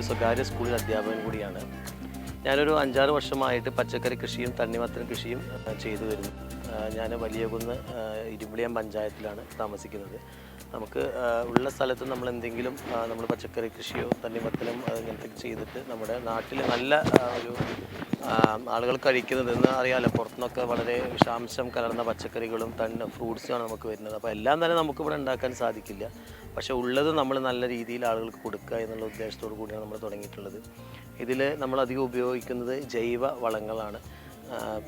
സ്വകാര്യ സ്കൂളിൽ അധ്യാപകൻ കൂടിയാണ്. ഞാനൊരു അഞ്ചാറ് വർഷമായിട്ട് പച്ചക്കറി കൃഷിയും തണ്ണിമത്തൻ കൃഷിയും ചെയ്തു വരുന്നു. ഞാൻ വലിയകുന്ന് ഇരുമ്പിളിയം പഞ്ചായത്തിലാണ് താമസിക്കുന്നത്. നമുക്ക് ഉള്ള സ്ഥലത്ത് നമ്മൾ എന്തെങ്കിലും നമ്മൾ പച്ചക്കറി കൃഷിയോ തണ്ണിമത്തലും അങ്ങനത്തെ ചെയ്തിട്ട് നമ്മുടെ നാട്ടിൽ നല്ല ഒരു ആളുകൾ കഴിക്കുന്നതെന്ന് അറിയാമല്ലോ പുറത്തുനിന്നൊക്കെ വളരെ വിഷാംശം കലർന്ന പച്ചക്കറികളും തണ്ണ് ഫ്രൂട്ട്സുമാണ് നമുക്ക് വരുന്നത്. അപ്പോൾ എല്ലാം തന്നെ നമുക്ക് ഇവിടെ ഉണ്ടാക്കാൻ സാധിക്കില്ല. പക്ഷേ ഉള്ളത് നമ്മൾ നല്ല രീതിയിൽ ആളുകൾക്ക് കൊടുക്കുക എന്നുള്ള ഉദ്ദേശത്തോടു കൂടിയാണ് നമ്മൾ തുടങ്ങിയിട്ടുള്ളത്. ഇതിൽ നമ്മൾ അധികം ഉപയോഗിക്കുന്നത് ജൈവ വളങ്ങളാണ്.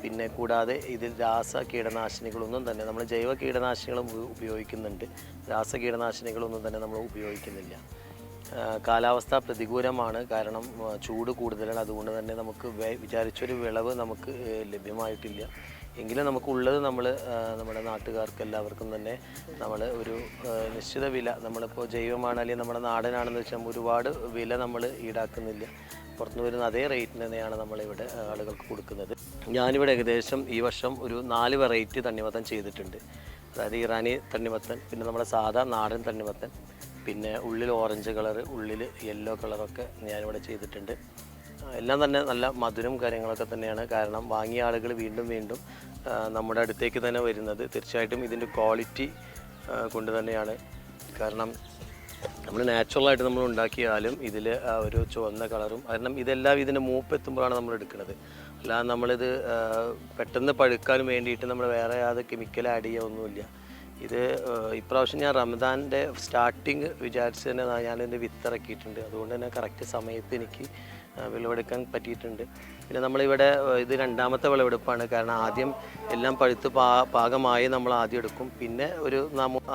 പിന്നെ കൂടാതെ ഇതിൽ രാസ കീടനാശിനികളൊന്നും തന്നെ നമ്മൾ ജൈവ കീടനാശിനികളും ഉപയോഗിക്കുന്നുണ്ട്. രാസ കീടനാശിനികളൊന്നും തന്നെ നമ്മൾ ഉപയോഗിക്കുന്നില്ല. കാലാവസ്ഥ പ്രതികൂലമാണ്. കാരണം ചൂട് കൂടുതലാണ്. അതുകൊണ്ട് തന്നെ നമുക്ക് വിചാരിച്ചൊരു വിളവ് നമുക്ക് ലഭ്യമായിട്ടില്ല. എങ്കിലും നമുക്കുള്ളത് നമ്മൾ നമ്മുടെ നാട്ടുകാർക്ക് എല്ലാവർക്കും തന്നെ നമ്മൾ ഒരു നിശ്ചിത വില നമ്മളിപ്പോൾ ജൈവമാണ് അല്ലെങ്കിൽ നമ്മുടെ നാടനാണെന്ന് വെച്ചാൽ ഒരുപാട് വില നമ്മൾ ഈടാക്കുന്നില്ല. പുറത്തുനിന്ന് വരുന്ന അതേ റേറ്റിന് തന്നെയാണ് നമ്മളിവിടെ ആളുകൾക്ക് കൊടുക്കുന്നത്. ഞാനിവിടെ ഏകദേശം ഈ വർഷം ഒരു നാല് വെറൈറ്റി തണ്ണിമത്തൻ ചെയ്തിട്ടുണ്ട്. അതായത് ഇറാനി തണ്ണിമത്തൻ പിന്നെ നമ്മുടെ സാധാ നാടൻ തണ്ണിമത്തൻ പിന്നെ ഉള്ളിൽ ഓറഞ്ച് കളർ ഉള്ളിൽ യെല്ലോ കളറൊക്കെ ഞാനിവിടെ ചെയ്തിട്ടുണ്ട്. എല്ലാം തന്നെ നല്ല മധുരം കാര്യങ്ങളൊക്കെ തന്നെയാണ്. കാരണം വാങ്ങിയ ആളുകൾ വീണ്ടും വീണ്ടും നമ്മുടെ അടുത്തേക്ക് തന്നെ വരുന്നത്. തീർച്ചയായിട്ടും ഇതിന്റെ ക്വാളിറ്റി കൊണ്ട് തന്നെയാണ്. കാരണം നമ്മൾ നാച്ചുറലായിട്ട് നമ്മൾ ഉണ്ടാക്കിയാലും ഇതിൽ ഒരു ചുവന്ന കളറും കാരണം ഇതെല്ലാം ഇതിന്റെ മൂപ്പ് എത്തുമ്പോഴാണ് നമ്മൾ എടുക്കുന്നത്. അല്ലാതെ നമ്മളിത് ആ, പെട്ടെന്ന് പഴുക്കാൻ വേണ്ടിയിട്ട് നമ്മൾ വേറെ അത് കെമിക്കൽ ആഡ് ചെയ്യുക ഒന്നുമില്ല. ഇത് ആ, ഇപ്രാവശ്യം ഞാൻ റമദാന്റെ സ്റ്റാർട്ടിങ് വിചാരിച്ച് തന്നെ ഞാനിതിന്റെ വിത്തിറക്കിയിട്ടുണ്ട് അതുകൊണ്ട് തന്നെ കറക്റ്റ് സമയത്ത് എനിക്ക് വിളവെടുക്കാൻ പറ്റിയിട്ടുണ്ട്. പിന്നെ നമ്മളിവിടെ ആ, ഇത് രണ്ടാമത്തെ വിളവെടുപ്പാണ്. കാരണം ആദ്യം എല്ലാം പഴുത്ത് പാ പാകമായി നമ്മൾ ആദ്യം എടുക്കും. പിന്നെ ഒരു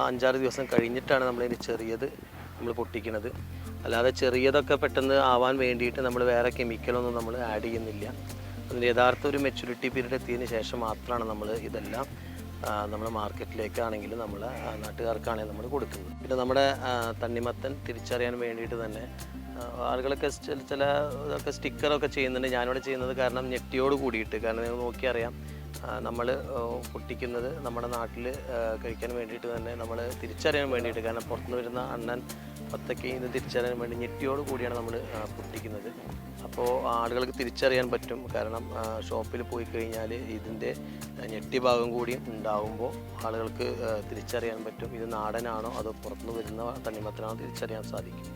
അഞ്ചാറ് ദിവസം കഴിഞ്ഞിട്ടാണ് നമ്മളിതിന് ചെറിയത് നമ്മൾ പൊട്ടിക്കുന്നത് അല്ലാതെ ചെറിയതൊക്കെ പെട്ടെന്ന് ആവാൻ വേണ്ടിയിട്ട് നമ്മൾ വേറെ കെമിക്കലൊന്നും നമ്മൾ ആഡ് ചെയ്യുന്നില്ല. അതിന്റെ യഥാർത്ഥ ഒരു മെച്യൂരിറ്റി പീരീഡ് എത്തിയതിന് ശേഷം മാത്രമാണ് നമ്മൾ ഇതെല്ലാം നമ്മൾ മാർക്കറ്റിലേക്കാണെങ്കിലും നമ്മൾ നാട്ടുകാർക്കാണെങ്കിലും നമ്മൾ കൊടുക്കുന്നത്. പിന്നെ നമ്മുടെ തണ്ണിമത്തൻ തിരിച്ചറിയാൻ വേണ്ടിയിട്ട് തന്നെ ആളുകളൊക്കെ ചില ചില ഇതൊക്കെ സ്റ്റിക്കറൊക്കെ ചെയ്യുന്നുണ്ട്. ഞാനിവിടെ ചെയ്യുന്നത് കാരണം ഞെട്ടിയോട് കൂടിയിട്ട്. കാരണം നിങ്ങൾ നോക്കിയറിയാം നമ്മൾ പൊട്ടിക്കുന്നത് നമ്മുടെ നാട്ടിൽ കഴിക്കാൻ വേണ്ടിയിട്ട് തന്നെ നമ്മൾ തിരിച്ചറിയാൻ വേണ്ടിയിട്ട്. കാരണം പുറത്തുനിന്ന് വരുന്ന അണ്ണൻ പത്തക്കയും ഇത് തിരിച്ചറിയാൻ വേണ്ടി ഞെട്ടിയോട് കൂടിയാണ് നമ്മൾ പൊട്ടിക്കുന്നത്. അപ്പോൾ ആളുകൾക്ക് തിരിച്ചറിയാൻ പറ്റും. കാരണം ഷോപ്പിൽ പോയി കഴിഞ്ഞാൽ ഇതിന്റെ ഞെട്ടി ഭാഗം കൂടി ഉണ്ടാവുമ്പോൾ ആളുകൾക്ക് തിരിച്ചറിയാൻ പറ്റും. ഇത് നാടനാണോ അതോ പുറത്തുനിന്ന് വരുന്ന തണ്ണിമത്തനാണോ തിരിച്ചറിയാൻ സാധിക്കും.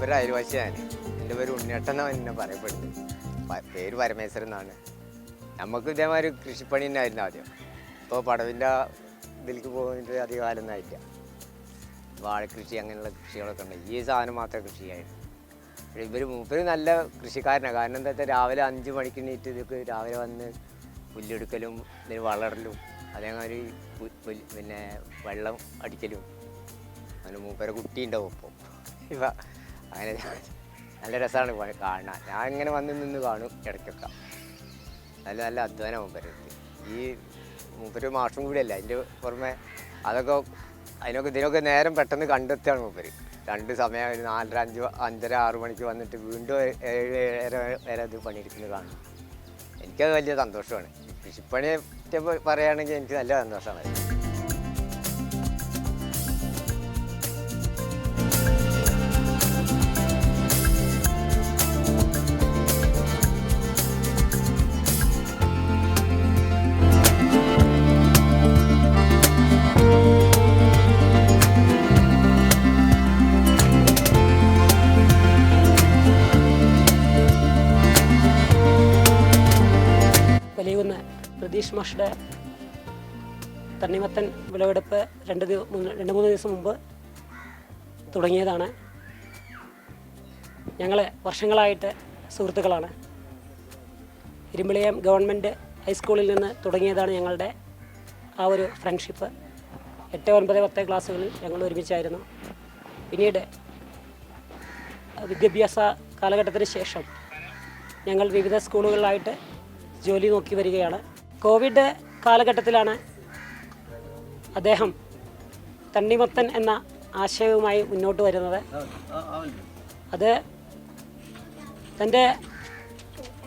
മൂപ്പര് അയൽവാസിയാണ് എന്റെ പേര് ഉണ്ണിയേട്ടൻ എന്നാണ് എന്നെ പറയപ്പെടുന്നത്. പേര് പരമേശ്വരൻ എന്നാണ്. നമുക്ക് ഇതേമാതിരി കൃഷിപ്പണി തന്നെ ആയിരുന്നു ആദ്യം. ഇപ്പോൾ പടവിന്റെ ഇതിലേക്ക് പോകുന്നത് അധികം കാലമൊന്നും ആയില്ല വാഴക്കൃഷി അങ്ങനെയുള്ള കൃഷികളൊക്കെ ഉണ്ട്. ഈ സാധനം മാത്രമേ കൃഷി ചെയ്യായിരുന്നു പക്ഷേ ഇവർ മൂപ്പര് നല്ല കൃഷിക്കാരനാണ് കാരണം എന്താ വെച്ചാൽ രാവിലെ അഞ്ച് മണിക്ക് നീറ്റ് ഇതൊക്കെ രാവിലെ വന്ന് പുല്ലെടുക്കലും ഇതിന് വളരലും അതേമാതിരി പിന്നെ വെള്ളം അടിക്കലും. അങ്ങനെ മൂപ്പരെ കുട്ടി ഉണ്ടാവും ഇപ്പോൾ ഇവ അങ്ങനെ നല്ല രസമാണ് കാണാൻ. ഞാൻ ഇങ്ങനെ വന്ന് നിന്ന് കാണും ഇടയ്ക്കൊക്കെ. നല്ല നല്ല അധ്വാനം മൂപ്പരത്ത് ഈ മൂപ്പര് മാഷും കൂടിയല്ല അതിന്റെ പുറമെ അതൊക്കെ അതിനൊക്കെ ഇതിനൊക്കെ നേരം പെട്ടെന്ന് കണ്ടെത്തുകയാണ് മൂപ്പര്. രണ്ട് സമയം ഒരു നാലര അഞ്ച് അഞ്ചര ആറ് മണിക്ക് വന്നിട്ട് വീണ്ടും ഏഴ് ഏഴര വരെ അത് പണിയെടുക്കുന്നത് കാണും എനിക്കത് വലിയ സന്തോഷമാണ്. പറ്റി പറയുകയാണെങ്കിൽ എനിക്ക് നല്ല സന്തോഷമാണ്. വലിയുന്ന പ്രതീഷ് മാഷുടെ തണ്ണിമത്തൻ വിളവെടുപ്പ് രണ്ട് രണ്ട് മൂന്ന് ദിവസം മുമ്പ് തുടങ്ങിയതാണ്. ഞങ്ങൾ വർഷങ്ങളായിട്ട് സുഹൃത്തുക്കളാണ്. ഇരുമ്പിളിയം ഗവൺമെന്റ് ഹൈസ്കൂളിൽ നിന്ന് തുടങ്ങിയതാണ് ഞങ്ങളുടെ ആ ഒരു ഫ്രണ്ട്ഷിപ്പ്. എട്ട് ഒൻപത് പത്ത് ക്ലാസ്സുകളിൽ ഞങ്ങൾ ഒരുമിച്ചായിരുന്നു. പിന്നീട് വിദ്യാഭ്യാസ കാലഘട്ടത്തിന് ശേഷം ഞങ്ങൾ വിവിധ സ്കൂളുകളിലായിട്ട് ജോലി നോക്കി വരികയാണ്. കോവിഡ് കാലഘട്ടത്തിലാണ് അദ്ദേഹം തണ്ണിമത്തൻ എന്ന ആശയവുമായി മുന്നോട്ട് വരുന്നത്. അത് തന്റെ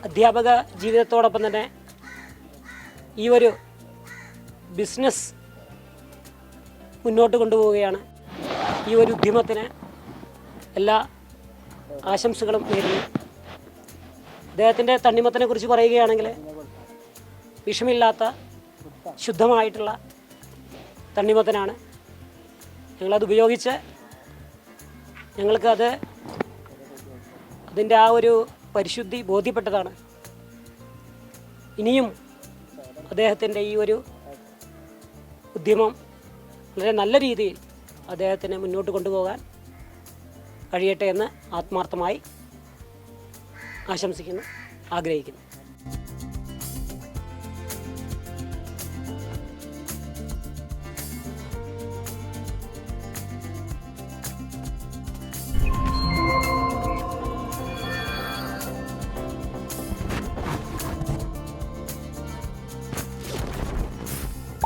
അധ്യാപക ജീവിതത്തോടൊപ്പം തന്നെ ഈ ഒരു ബിസിനസ് മുന്നോട്ട് കൊണ്ടുപോവുകയാണ്. ഈ ഒരു ഉദ്യമത്തിന് എല്ലാ ആശംസകളും നേരുന്നു. അദ്ദേഹത്തിന്റെ തണ്ണിമത്തനെ കുറിച്ച് പറയുകയാണെങ്കിൽ വിഷമില്ലാത്ത ശുദ്ധമായിട്ടുള്ള തണ്ണിമത്തനാണ്. ഞങ്ങളത് ഉപയോഗിച്ച് ഞങ്ങൾക്ക് അത് അതിന്റെ ആ ഒരു പരിശുദ്ധി ബോധ്യപ്പെട്ടതാണ്. ഇനിയും അദ്ദേഹത്തിന്റെ ഈ ഒരു ഉദ്യമം വളരെ നല്ല രീതിയിൽ അദ്ദേഹത്തിന് മുന്നോട്ട് കൊണ്ടുപോകാൻ കഴിയട്ടെ എന്ന് ആത്മാർത്ഥമായി ആശംസിക്കുന്നു. ആഗ്രഹിക്കുന്നു.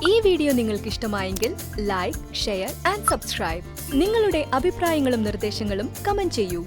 ഈ വീഡിയോ നിങ്ങൾക്ക് ഇഷ്ടമായെങ്കിൽ ലൈക്ക് ഷെയർ ആൻഡ് സബ്സ്ക്രൈബ് നിങ്ങളുടെ അഭിപ്രായങ്ങളും നിർദ്ദേശങ്ങളും കമന്റ് ചെയ്യൂ.